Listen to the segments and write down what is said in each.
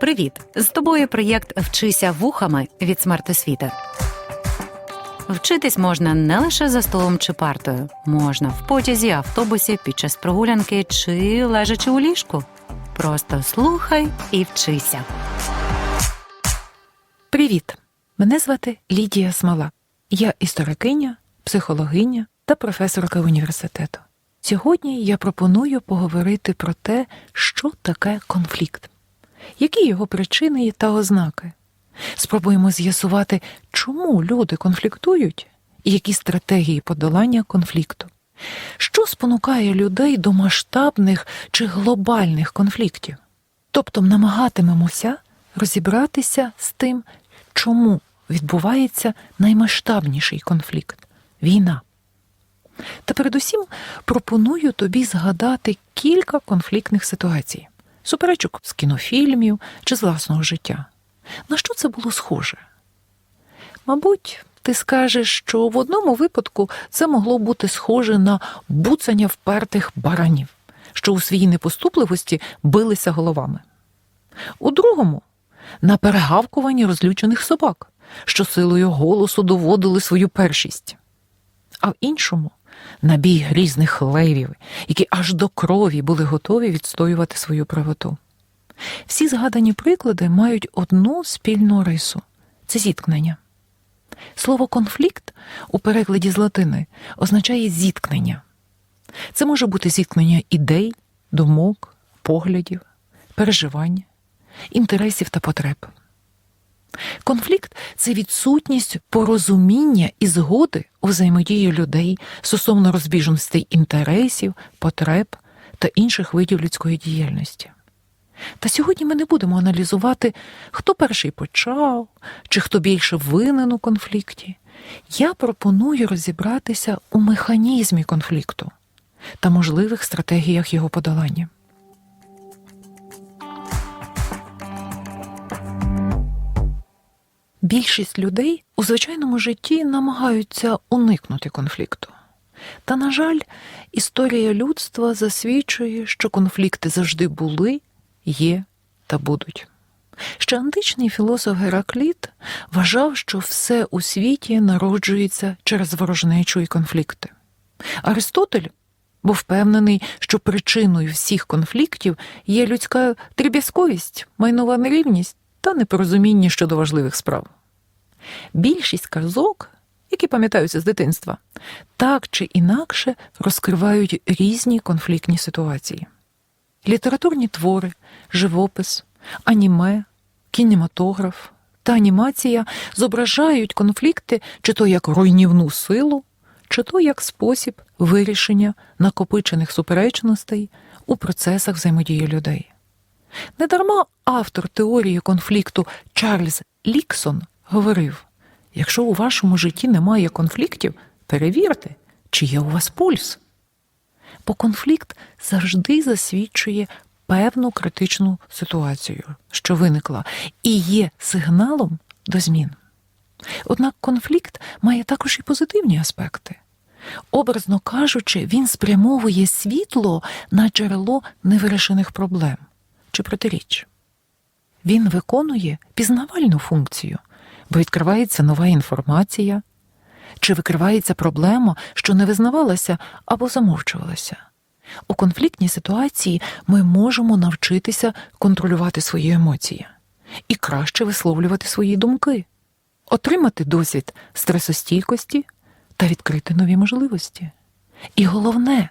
Привіт! З тобою проєкт Вчися вухами від смертосвіти. Вчитись можна не лише за столом чи партою, можна в потязі, автобусі, під час прогулянки чи лежачи у ліжку. Просто слухай і вчися. Привіт! Мене звати Лідія Смола. Я історикиня, психологиня та професорка університету. Сьогодні я пропоную поговорити про те, що таке конфлікт, які його причини та ознаки. Спробуємо з'ясувати, чому люди конфліктують і які стратегії подолання конфлікту. Що спонукає людей до масштабних чи глобальних конфліктів? Тобто намагатимемося розібратися з тим, чому відбувається наймасштабніший конфлікт війна. Та передусім пропоную тобі згадати кілька конфліктних ситуацій, суперечок з кінофільмів чи з власного життя. На що це було схоже? Мабуть, ти скажеш, що в одному випадку це могло бути схоже на буцання впертих баранів, що у своїй непоступливості билися головами. У другому на перегавкуванні розлючених собак, що силою голосу доводили свою першість, а в іншому на бій грізних левів, які аж до крові були готові відстоювати свою правоту. Всі згадані приклади мають одну спільну рису це зіткнення. Слово конфлікт у перекладі з латини означає зіткнення. Це може бути зіткнення ідей, думок, поглядів, переживань, інтересів та потреб. Конфлікт це відсутність порозуміння і згоди у взаємодії людей стосовно розбіжностей інтересів, потреб та інших видів людської діяльності. Та сьогодні ми не будемо аналізувати, хто перший почав чи хто більше винен у конфлікті. Я пропоную розібратися у механізмі конфлікту та можливих стратегіях його подолання. Більшість людей у звичайному житті намагаються уникнути конфлікту. Та, на жаль, історія людства засвідчує, що конфлікти завжди були, є та будуть. Ще античний філософ Геракліт вважав, що все у світі народжується через ворожнечу і конфлікти. Аристотель був впевнений, що причиною всіх конфліктів є людська тріб'язковість, майнова нерівність та непорозуміння щодо важливих справ. Більшість казок, які пам'ятаються з дитинства, так чи інакше розкривають різні конфліктні ситуації. Літературні твори, живопис, аніме, кінематограф та анімація зображають конфлікти чи то як руйнівну силу, чи то як спосіб вирішення накопичених суперечностей у процесах взаємодії людей. Недарма автор теорії конфлікту Чарльз Ліксон говорив: якщо у вашому житті немає конфліктів, перевірте, чи є у вас пульс. Бо конфлікт завжди засвідчує певну критичну ситуацію, що виникла, і є сигналом до змін. Однак конфлікт має також і позитивні аспекти. Образно кажучи, він спрямовує світло на джерело невирішених проблем чи протиріч. Він виконує пізнавальну функцію, бо відкривається нова інформація, чи викривається проблема, що не визнавалася або замовчувалася. У конфліктній ситуації ми можемо навчитися контролювати свої емоції і краще висловлювати свої думки, отримати досвід стресостійкості та відкрити нові можливості. І головне,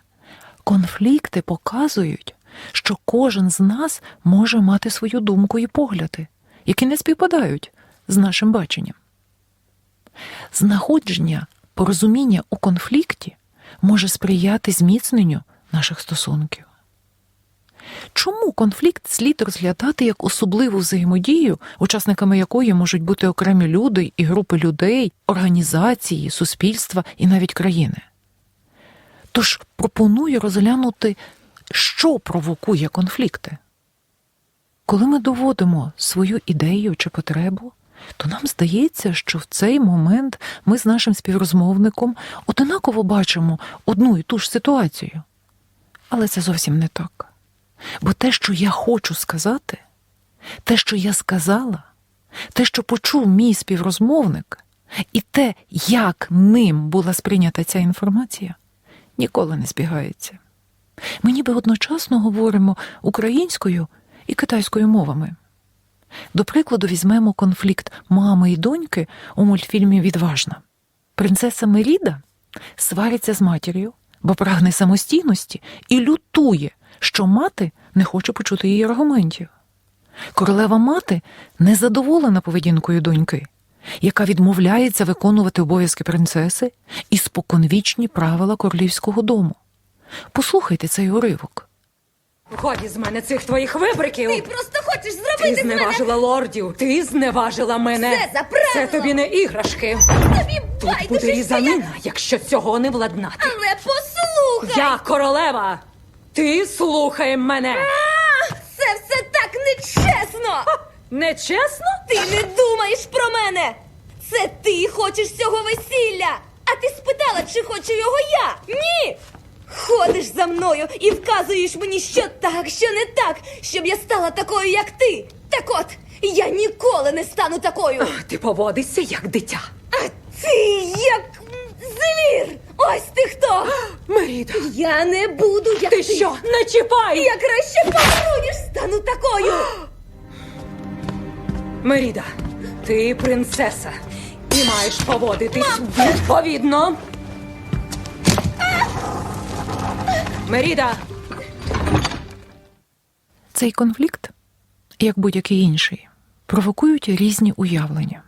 конфлікти показують, що кожен з нас може мати свою думку і погляди, які не співпадають з нашим баченням. Знаходження порозуміння у конфлікті може сприяти зміцненню наших стосунків. Чому конфлікт слід розглядати як особливу взаємодію, учасниками якої можуть бути окремі люди і групи людей, організації, суспільства і навіть країни? Тож пропоную розглянути, що провокує конфлікти. Коли ми доводимо свою ідею чи потребу, то нам здається, що в цей момент ми з нашим співрозмовником одинаково бачимо одну і ту ж ситуацію. Але це зовсім не так. Бо те, що я хочу сказати, те, що я сказала, те, що почув мій співрозмовник, і те, як ним була сприйнята ця інформація, ніколи не збігається. Ми ніби одночасно говоримо українською і китайською мовами. До прикладу, візьмемо конфлікт мами і доньки у мультфільмі Відважна. Принцеса Меріда свариться з матір'ю, бо прагне самостійності і лютує, що мати не хоче почути її аргументів. Королева мати незадоволена поведінкою доньки, яка відмовляється виконувати обов'язки принцеси і споконвічні правила королівського дому. Послухайте цей уривок. Годі з мене цих твоїх вибриків. Ти просто хочеш Ти зробити з мене зневажила лордів. Ти зневажила мене. Все за правилом. Це тобі не іграшки. тобі Тут байдуже, буде що я... якщо цього не владнати. Але послухай! Я королева. Ти слухай мене. А, Це все так нечесно! Нечесно? Ти не думаєш про мене! Це ти хочеш цього весілля! А ти спитала, чи хочу його я? Ні! Ходиш за мною і вказуєш мені, що так, що не так, щоб я стала такою, як ти. Так от, я ніколи не стану такою. Ти поводишся як дитя. А ти як звір! Ось ти хто! Меріда, Я не буду як ти. ти що? Не чіпай! Я краще помру, ніж стану такою! Меріда, ти принцеса. І маєш поводитись відповідно. Меріда, Цей конфлікт, як будь-який інший, провокують різні уявлення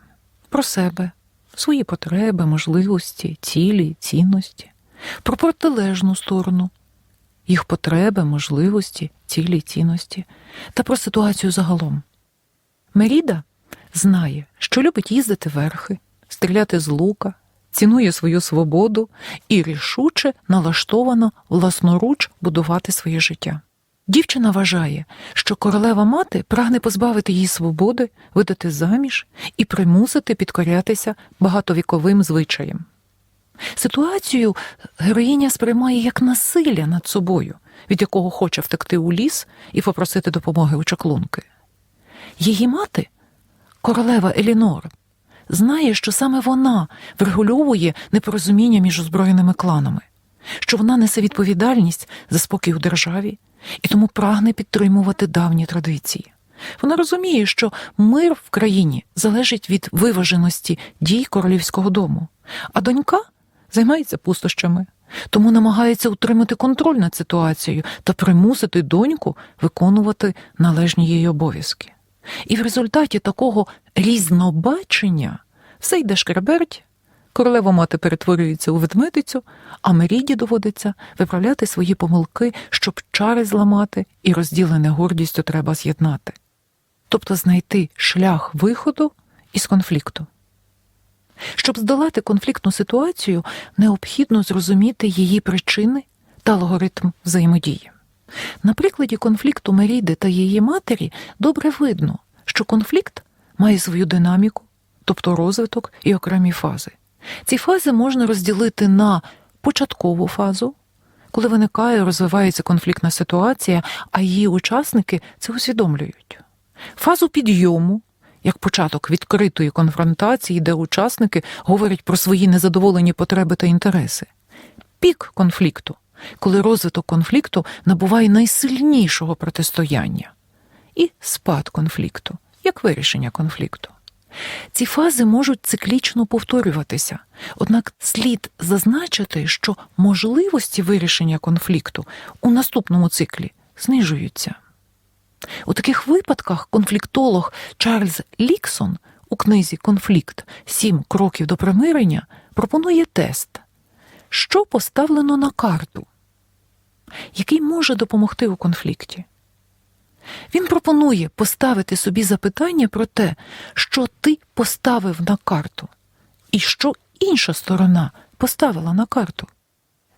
про себе, свої потреби, можливості, цілі, цінності, про протилежну сторону, їх потреби, можливості, цілі, цінності та про ситуацію загалом. Меріда знає, що любить їздити верхи, стріляти з лука, цінує свою свободу і рішуче налаштовано власноруч будувати своє життя. Дівчина вважає, що королева мати прагне позбавити її свободи, видати заміж і примусити підкорятися багатовіковим звичаям. Ситуацію героїня сприймає як насилля над собою, від якого хоче втекти у ліс і попросити допомоги у чаклунки. Її мати, королева Елінор, знає, що саме вона врегульовує непорозуміння між озброєними кланами, що вона несе відповідальність за спокій у державі і тому прагне підтримувати давні традиції. Вона розуміє, що мир в країні залежить від виваженості дій королівського дому, а донька займається пустощами, тому намагається утримати контроль над ситуацією та примусити доньку виконувати належні її обов'язки. І в результаті такого різнобачення все йде шкереберть, королева мати перетворюється у ведмедицю, а Меріді доводиться виправляти свої помилки, щоб чари зламати і розділене гордістю треба з'єднати. Тобто знайти шлях виходу із конфлікту. Щоб здолати конфліктну ситуацію, необхідно зрозуміти її причини та алгоритм взаємодії. На прикладі конфлікту Меріди та її матері добре видно, що конфлікт має свою динаміку, тобто розвиток і окремі фази. Ці фази можна розділити на початкову фазу, коли виникає розвивається конфліктна ситуація, а її учасники це усвідомлюють. Фазу підйому, як початок відкритої конфронтації, де учасники говорять про свої незадоволені потреби та інтереси. Пік конфлікту, коли розвиток конфлікту набуває найсильнішого протистояння, і спад конфлікту, як вирішення конфлікту. Ці фази можуть циклічно повторюватися, однак слід зазначити, що можливості вирішення конфлікту у наступному циклі знижуються. У таких випадках конфліктолог Чарльз Ліксон у книзі Конфлікт Сім кроків до примирення пропонує тест, що поставлено на карту, який може допомогти у конфлікті. Він пропонує поставити собі запитання про те, що ти поставив на карту, і що інша сторона поставила на карту.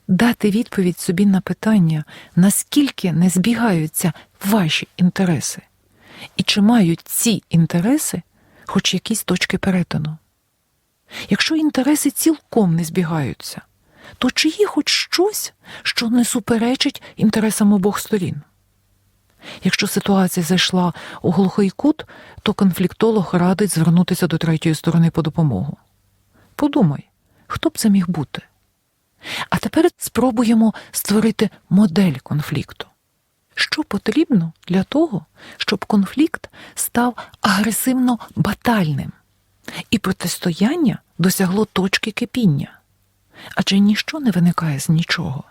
Дати відповідь собі на питання, наскільки не збігаються ваші інтереси, і чи мають ці інтереси хоч якісь точки перетину. Якщо інтереси цілком не збігаються, то чи є хоч щось, що не суперечить інтересам обох сторін? Якщо ситуація зайшла у глухий кут, то конфліктолог радить звернутися до третьої сторони по допомогу. Подумай, хто б це міг бути? А тепер спробуємо створити модель конфлікту. Що потрібно для того, щоб конфлікт став агресивно батальним і протистояння досягло точки кипіння? Адже ніщо не виникає з нічого.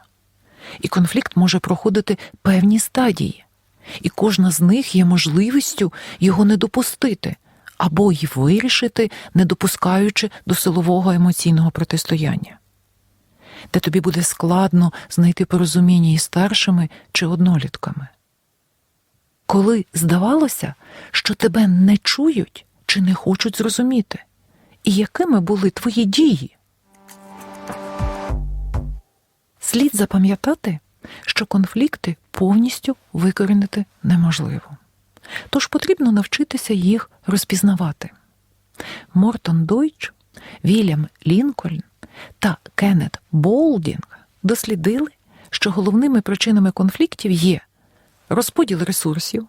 І конфлікт може проходити певні стадії, і кожна з них є можливістю його не допустити або й вирішити, не допускаючи до силового емоційного протистояння, де тобі буде складно знайти порозуміння із старшими чи однолітками. Коли здавалося, що тебе не чують чи не хочуть зрозуміти, і якими були твої дії. Слід запам'ятати, що конфлікти повністю викорінити неможливо. Тож потрібно навчитися їх розпізнавати. Мортон Дойч, Вільям Лінкольн та Кеннет Болдінг дослідили, що головними причинами конфліктів є розподіл ресурсів.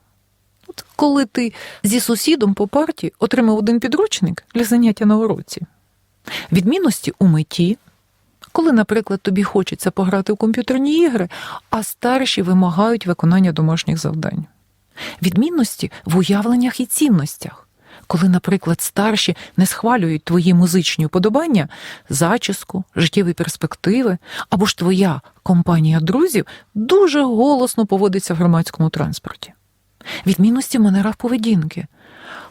От коли ти зі сусідом по парті отримав один підручник для заняття на уроці, відмінності у меті, коли, наприклад, тобі хочеться пограти в комп'ютерні ігри, а старші вимагають виконання домашніх завдань. Відмінності в уявленнях і цінностях, коли, наприклад, старші не схвалюють твої музичні уподобання, зачіску, життєві перспективи, або ж твоя компанія друзів дуже голосно поводиться в громадському транспорті. Відмінності в манерах поведінки,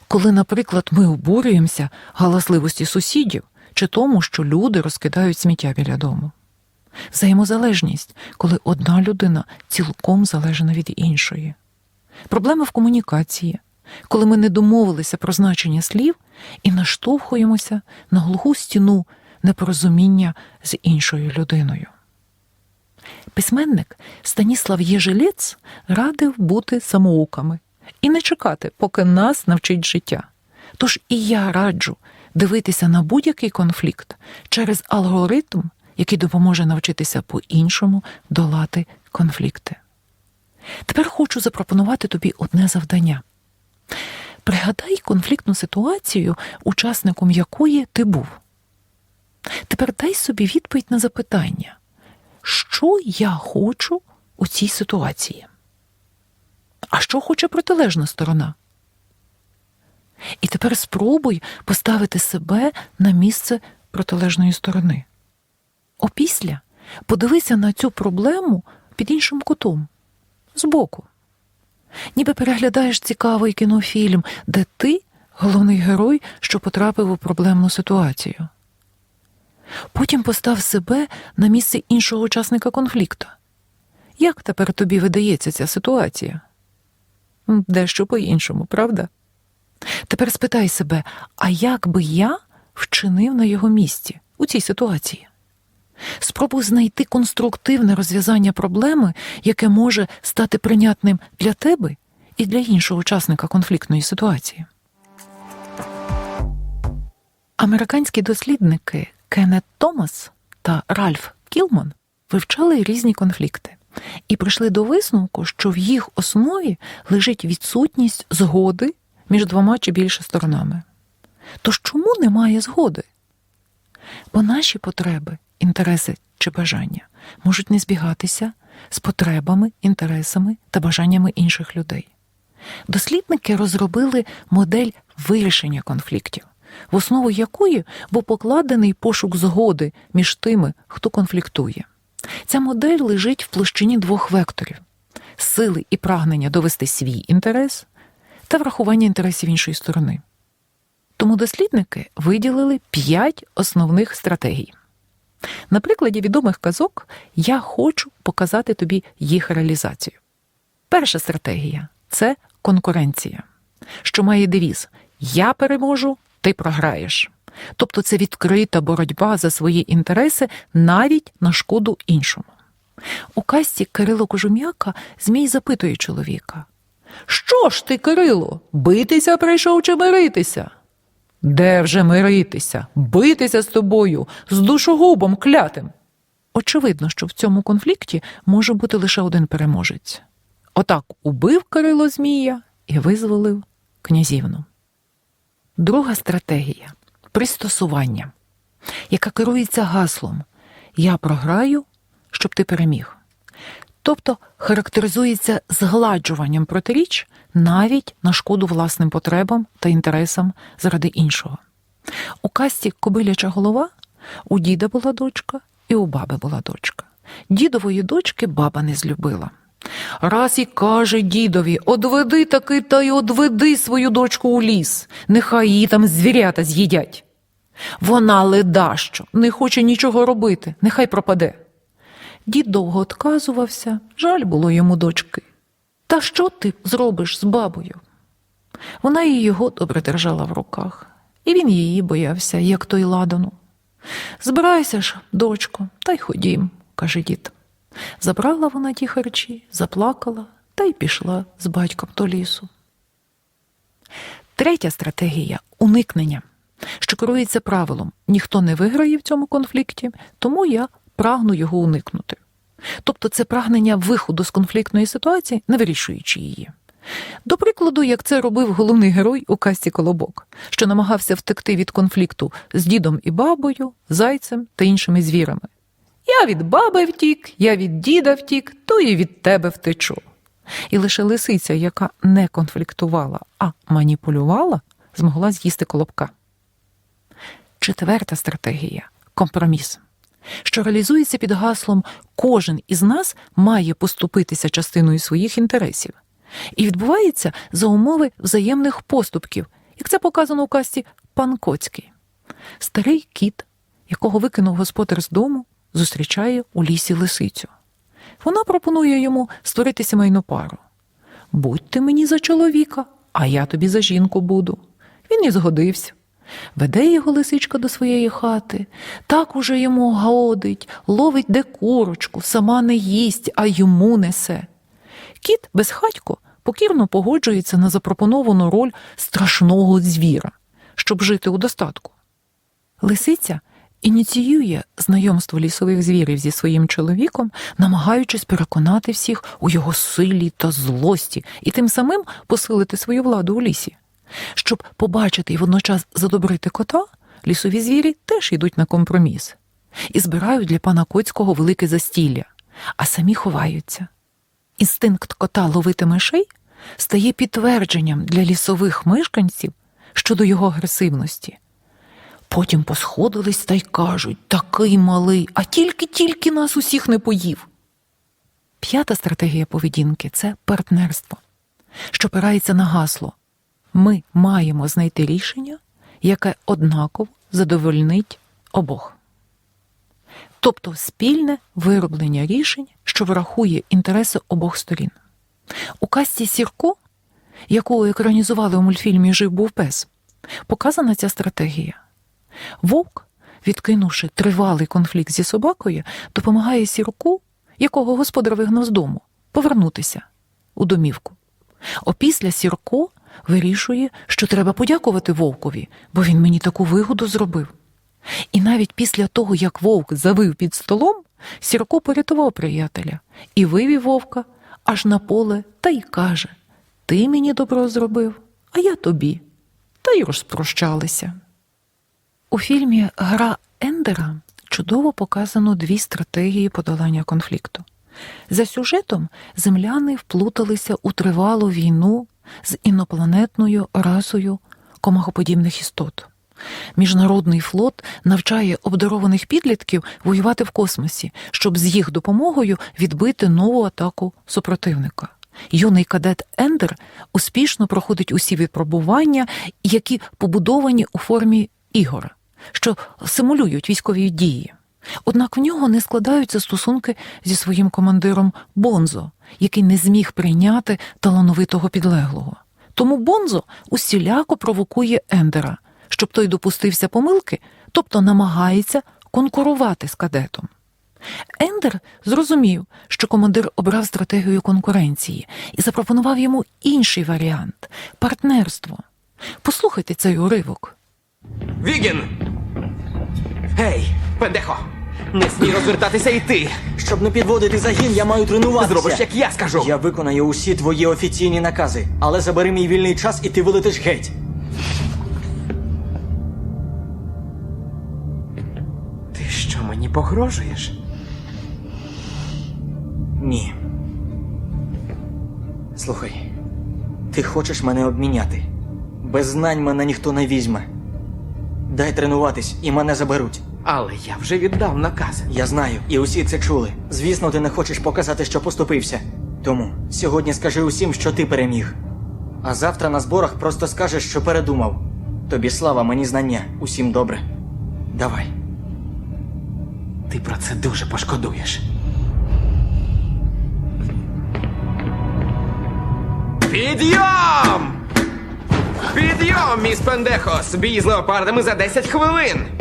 коли, наприклад, ми обурюємося галасливості сусідів чи тому, що люди розкидають сміття біля дому. Взаємозалежність, коли одна людина цілком залежна від іншої. Проблеми в комунікації, коли ми не домовилися про значення слів і наштовхуємося на глуху стіну непорозуміння з іншою людиною. Письменник Станіслав Єжелець радив бути самоуками і не чекати, поки нас навчить життя. Тож і я раджу дивитися на будь-який конфлікт через алгоритм, який допоможе навчитися по-іншому долати конфлікти. Тепер хочу запропонувати тобі одне завдання. Пригадай конфліктну ситуацію, учасником якої ти був. Тепер дай собі відповідь на запитання, що я хочу у цій ситуації? А що хоче протилежна сторона? І тепер спробуй поставити себе на місце протилежної сторони. Опісля подивися на цю проблему під іншим кутом, збоку. Ніби переглядаєш цікавий кінофільм, де ти головний герой, що потрапив у проблемну ситуацію. Потім постав себе на місце іншого учасника конфлікту. Як тепер тобі видається ця ситуація? Дещо по-іншому, правда? Тепер спитай себе, а як би я вчинив на його місці у цій ситуації? Спробуй знайти конструктивне розв'язання проблеми, яке може стати прийнятним для тебе і для іншого учасника конфліктної ситуації. Американські дослідники Кеннет Томас та Ральф Кілман вивчали різні конфлікти і прийшли до висновку, що в їх основі лежить відсутність згоди між двома чи більше сторонами. Тож чому немає згоди? Бо наші потреби, інтереси чи бажання можуть не збігатися з потребами, інтересами та бажаннями інших людей. Дослідники розробили модель вирішення конфліктів, в основу якої був покладений пошук згоди між тими, хто конфліктує. Ця модель лежить в площині двох векторів сили і прагнення довести свій інтерес та врахування інтересів іншої сторони. Тому дослідники виділили п'ять основних стратегій. На прикладі відомих казок я хочу показати тобі їх реалізацію. Перша стратегія це конкуренція, що має девіз Я переможу, ти програєш. Тобто це відкрита боротьба за свої інтереси навіть на шкоду іншому. У касті Кирило Кожум'яка Змій запитує чоловіка: Що ж ти, Кирило, битися прийшов чи миритися? Де вже миритися, битися з тобою, з душогубом клятим. Очевидно, що в цьому конфлікті може бути лише один переможець. Отак убив Кирило Змія і визволив князівну. Друга стратегія пристосування, яка керується гаслом Я програю, щоб ти переміг. Тобто характеризується згладжуванням протиріч навіть на шкоду власним потребам та інтересам заради іншого. У касті Кобиляча голова у діда була дочка і у баби була дочка. Дідової дочки баба не злюбила. Раз і каже дідові одведи таки та й одведи свою дочку у ліс, нехай її там звірята з'їдять. Вона ледащо, не хоче нічого робити, нехай пропаде. Дід довго отказувався, жаль було йому дочки. Та що ти зробиш з бабою? Вона і його добре держала в руках, і він її боявся, як той ладану. Збирайся ж, дочко, та й ходім, каже дід. Забрала вона ті харчі, заплакала та й пішла з батьком до лісу. Третя стратегія уникнення, що керується правилом ніхто не виграє в цьому конфлікті, тому я прагну його уникнути. Тобто це прагнення виходу з конфліктної ситуації, не вирішуючи її. До прикладу, як це робив головний герой у касті Колобок, що намагався втекти від конфлікту з дідом і бабою, зайцем та іншими звірами. Я від баби втік, я від діда втік, то і від тебе втечу. І лише лисиця, яка не конфліктувала, а маніпулювала, змогла з'їсти колобка. Четверта стратегія компроміс, що реалізується під гаслом кожен із нас має поступитися частиною своїх інтересів. І відбувається за умови взаємних поступків, як це показано у касті Пан Коцький. Старий кіт, якого викинув господар з дому, зустрічає у лісі лисицю. Вона пропонує йому створити сімейну пару. Будь ти мені за чоловіка, а я тобі за жінку буду. Він і згодився. Веде його лисичка до своєї хати, так уже йому годить, ловить де курочку, сама не їсть, а йому несе. Кіт безхатько покірно погоджується на запропоновану роль страшного звіра, щоб жити у достатку. Лисиця ініціює знайомство лісових звірів зі своїм чоловіком, намагаючись переконати всіх у його силі та злості і тим самим посилити свою владу у лісі. Щоб побачити і водночас задобрити кота, лісові звірі теж йдуть на компроміс і збирають для пана Коцького велике застілля, а самі ховаються. Інстинкт кота ловити мишей стає підтвердженням для лісових мешканців щодо його агресивності. Потім посходились та й кажуть такий малий, а тільки-тільки нас усіх не поїв. П'ята стратегія поведінки це партнерство, що опирається на гасло. Ми маємо знайти рішення, яке однаково задовольнить обох. Тобто спільне вироблення рішень, що врахує інтереси обох сторін. У касті Сірко, яку екранізували у мультфільмі Жив був пес, показана ця стратегія. Вовк, відкинувши тривалий конфлікт зі собакою, допомагає сірку, якого господар вигнав з дому, повернутися у домівку. Опісля Сірко вирішує, що треба подякувати вовкові, бо він мені таку вигоду зробив. І навіть після того, як вовк завив під столом, Сірко порятував приятеля і вивів вовка аж на поле та й каже: Ти мені добро зробив, а я тобі. Та й розпрощалися. У фільмі Гра Ендера чудово показано дві стратегії подолання конфлікту. За сюжетом земляни вплуталися у тривалу війну з інопланетною расою комахоподібних істот. Міжнародний флот навчає обдарованих підлітків воювати в космосі, щоб з їх допомогою відбити нову атаку супротивника. Юний кадет Ендер успішно проходить усі випробування, які побудовані у формі ігор, що симулюють військові дії. Однак в нього не складаються стосунки зі своїм командиром Бонзо, який не зміг прийняти талановитого підлеглого. Тому Бонзо усіляко провокує Ендера, щоб той допустився помилки, тобто намагається конкурувати з кадетом. Ендер зрозумів, що командир обрав стратегію конкуренції і запропонував йому інший варіант партнерство. Послухайте цей уривок. Вігін! Гей, пендехо! Не смій розвертатися і ти! Щоб не підводити загін, я маю тренуватися. Зробиш, як я скажу! Я виконаю усі твої офіційні накази, але забери мій вільний час і ти вилетиш геть. Ти що мені погрожуєш? Ні. Слухай, ти хочеш мене обміняти. Без знань мене ніхто не візьме. Дай тренуватись, і мене заберуть. Але я вже віддав наказ. Я знаю, і усі це чули. Звісно, ти не хочеш показати, що поступився. Тому сьогодні скажи усім, що ти переміг. А завтра на зборах просто скажеш, що передумав. Тобі слава, мені знання. Усім добре. Давай. Ти про це дуже пошкодуєш. Підйом! Підйом, міс Пендехос! Бій з леопардами за 10 хвилин!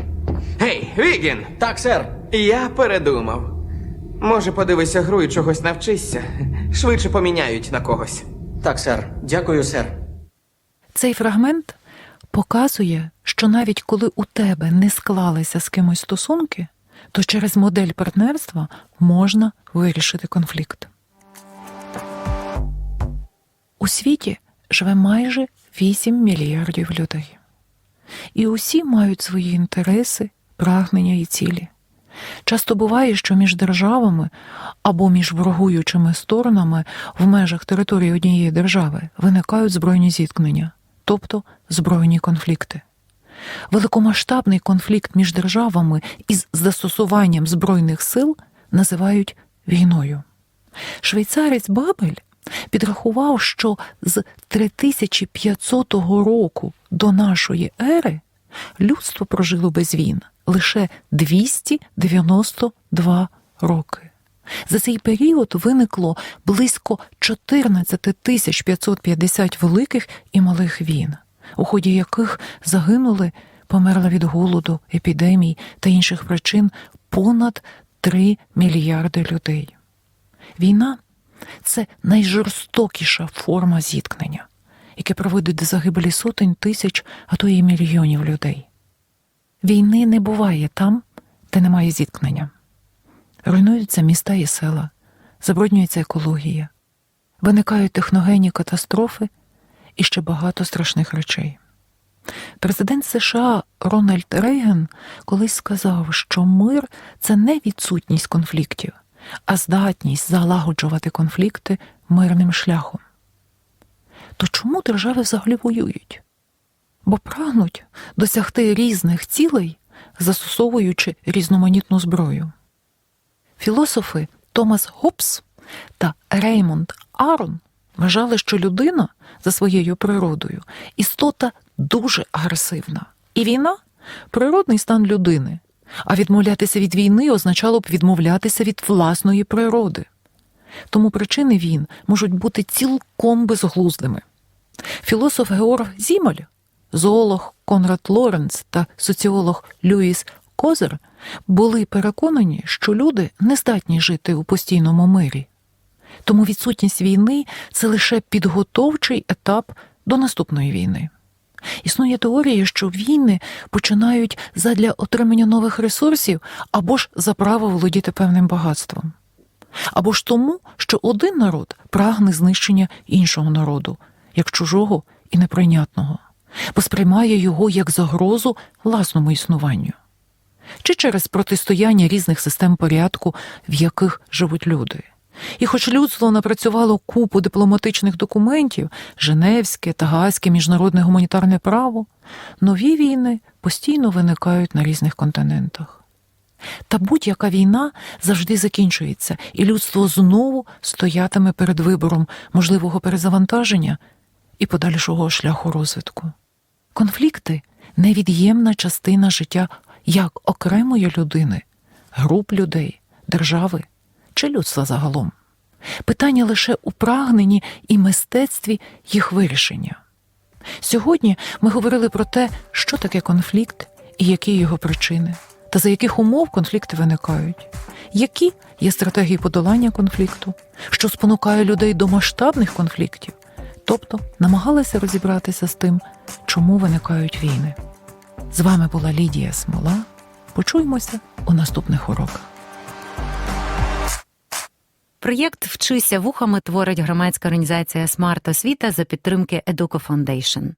Гей, Вігін! Так, сер. Я передумав. Може, подивися гру і чогось навчишся. Швидше поміняють на когось. Так, сер. Дякую, сер. Цей фрагмент показує, що навіть коли у тебе не склалися з кимось стосунки, то через модель партнерства можна вирішити конфлікт. У світі живе майже 8 мільярдів людей. І усі мають свої інтереси, прагнення і цілі. Часто буває, що між державами або між ворогуючими сторонами в межах території однієї держави виникають збройні зіткнення, тобто збройні конфлікти. Великомасштабний конфлікт між державами із застосуванням збройних сил називають війною. Швейцарець Бабель підрахував, що з 3500 року до нашої ери людство прожило без війн лише 292 роки. За цей період виникло близько 14 тисяч 550 великих і малих війн, у ході яких загинули, померли від голоду, епідемій та інших причин понад 3 мільярди людей. Війна це найжорстокіша форма зіткнення, яке приводить до загибелі сотень тисяч, а то й мільйонів людей. Війни не буває там, де немає зіткнення. Руйнуються міста і села, забруднюється екологія, виникають техногенні катастрофи і ще багато страшних речей. Президент США Рональд Рейган колись сказав, що мир це не відсутність конфліктів, а здатність залагоджувати конфлікти мирним шляхом. То чому держави взагалі воюють? Бо прагнуть досягти різних цілей, застосовуючи різноманітну зброю. Філософи Томас Гоббс та Реймонд Арон вважали, що людина за своєю природою істота дуже агресивна, і війна природний стан людини. А відмовлятися від війни означало б відмовлятися від власної природи. Тому причини війн можуть бути цілком безглуздими. Філософ Георг Зімель, зоолог Конрад Лоренц та соціолог Люїс Козер були переконані, що люди не здатні жити у постійному мирі. Тому відсутність війни це лише підготовчий етап до наступної війни. Існує теорія, що війни починають задля отримання нових ресурсів або ж за право володіти певним багатством, або ж тому, що один народ прагне знищення іншого народу, як чужого і неприйнятного, бо сприймає його як загрозу власному існуванню, чи через протистояння різних систем порядку, в яких живуть люди. І хоч людство напрацювало купу дипломатичних документів, Женевське та Гаазьке міжнародне гуманітарне право, нові війни постійно виникають на різних континентах. Та будь-яка війна завжди закінчується, і людство знову стоятиме перед вибором можливого перезавантаження і подальшого шляху розвитку. Конфлікти невід'ємна частина життя як окремої людини, груп людей, держави чи людства загалом. Питання лише у прагненні і мистецтві їх вирішення. Сьогодні ми говорили про те, що таке конфлікт і які його причини, та за яких умов конфлікти виникають, які є стратегії подолання конфлікту, що спонукає людей до масштабних конфліктів, тобто намагалися розібратися з тим, чому виникають війни. З вами була Лідія Смола. Почуємося у наступних уроках. Проєкт Вчися вухами творить громадська організація Смарт Освіта за підтримки Educo Foundation.